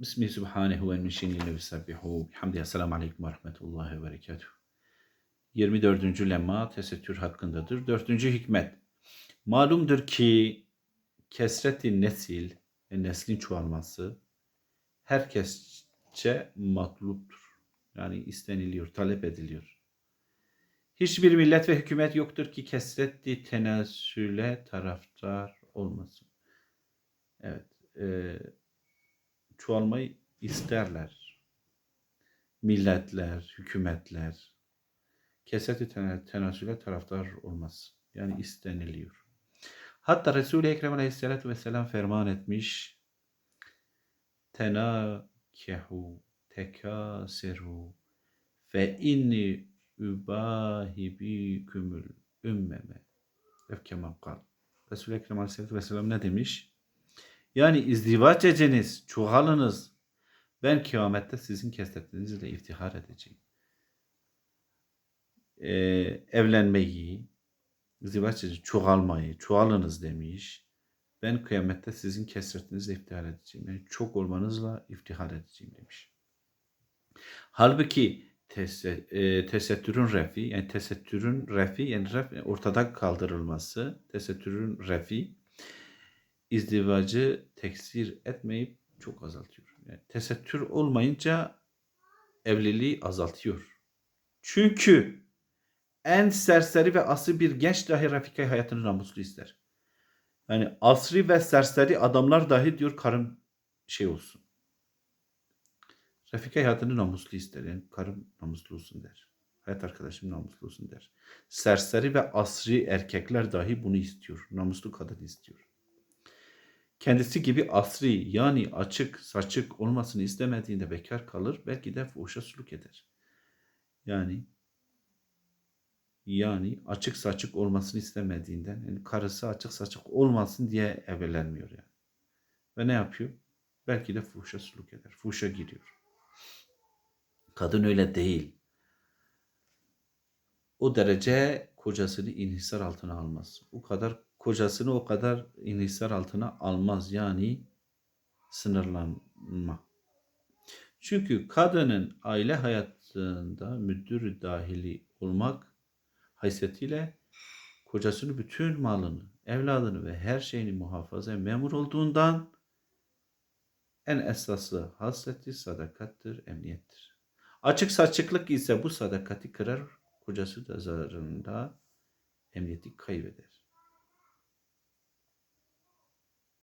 Bismihi subhanehu ve minşiniyle ve sabbihu. Bihamdihi. Esselamu aleyküm ve rahmetullahi ve berekatuhu. 24. lemma tesettür hakkındadır. 4. hikmet. Malumdur ki kesreti nesil, e, neslin çoğalması herkesçe matluptur. Yani isteniliyor, talep ediliyor. Hiçbir millet ve hükümet yoktur ki kesretli tenasüle taraftar olmasın. Evet, e, çoğalmayı isterler. Milletler, hükümetler kesreti tenasüle taraftar olmaz. Yani isteniliyor. Hatta Resul-i Ekrem Aleyhisselatü Vesselam ferman etmiş. Tenakehu tekaseru fe inni übahi bikümül ümmeme. Efkeman kal. Resul-i Ekrem Aleyhisselatü Vesselam ne demiş? Yani izdivaç ediniz, çoğalınız. Ben kıyamette sizin kesretinizle iftihar edeceğim. Ee, evlenmeyi, izdivaç edin, çoğalmayı, çoğalınız demiş. Ben kıyamette sizin kesretinizle iftihar edeceğim. Yani çok olmanızla iftihar edeceğim demiş. Halbuki e, tesettürün refi, yani tesettürün refi, yani ref, ortada kaldırılması, tesettürün refi, izdivacı teksir etmeyip çok azaltıyor. Yani tesettür olmayınca evliliği azaltıyor. Çünkü en serseri ve asri bir genç dahi Rafika'yı hayatını namuslu ister. Yani asri ve serseri adamlar dahi diyor karım şey olsun. Refika hayatını namuslu ister. Yani karım namuslu olsun der. Hayat arkadaşım namuslu olsun der. Serseri ve asri erkekler dahi bunu istiyor. Namuslu kadın istiyor. Kendisi gibi asri yani açık saçık olmasını istemediğinde bekar kalır. Belki de fuhuşa suluk eder. Yani yani açık saçık olmasını istemediğinden yani karısı açık saçık olmasın diye evlenmiyor yani. Ve ne yapıyor? Belki de fuhuşa suluk eder. Fuhuşa giriyor. Kadın öyle değil. O derece kocasını inhisar altına almaz. O kadar kocasını o kadar inhisar altına almaz. Yani sınırlanma. Çünkü kadının aile hayatında müdür dahili olmak haysiyetiyle kocasını bütün malını, evladını ve her şeyini muhafaza memur olduğundan en esaslı hasreti sadakattır, emniyettir. Açık saçıklık ise bu sadakati kırar, kocası da zararında emniyeti kaybeder.